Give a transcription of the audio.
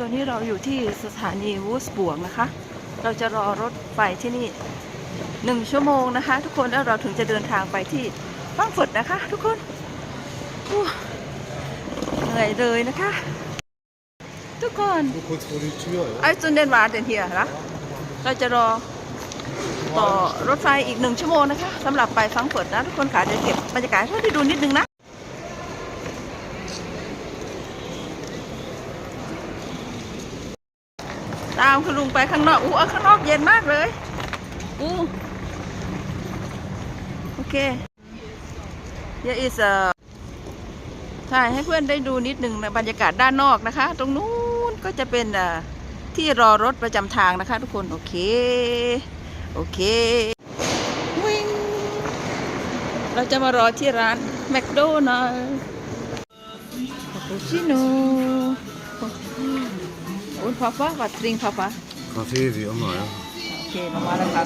ตอนนี้เราอยู่ที่สถานีวูสบวงนะคะ เราจะรอรถไฟที่นี่หนึ่งชั่วโมงนะคะ ทุกคนแล้วเราถึงจะเดินทางไปที่ฟังฝดนะคะ ทุกคนเหนื่อยเลยนะคะ ทุกคนไอ้จุนเดนวาเดนเฮียนะเราจะรอต่อรถไฟอีกหนึ่งชั่วโมงนะคะสำหรับไปฟังฝดนะ ทุกคนขาเดี๋ยวเก็บบรรยากาศให้ดูนิดนึงนะ ตามคุณลุงไปข้างนอก อู้เอาข้างนอกเย็นมากเลย อู้โอเค here is a ถ่ายให้เพื่อนได้ดูนิดหนึ่งนะบรรยากาศด้านนอกนะคะ ตรงนู้นก็จะเป็นอ่าที่รอรถประจำทางนะคะ ทุกคน โอเค โอเควิ่งเราจะมารอที่ร้านแมคโดนัลล์คาปูชิโน่ โอ้ยพาฟ้าวัดตริ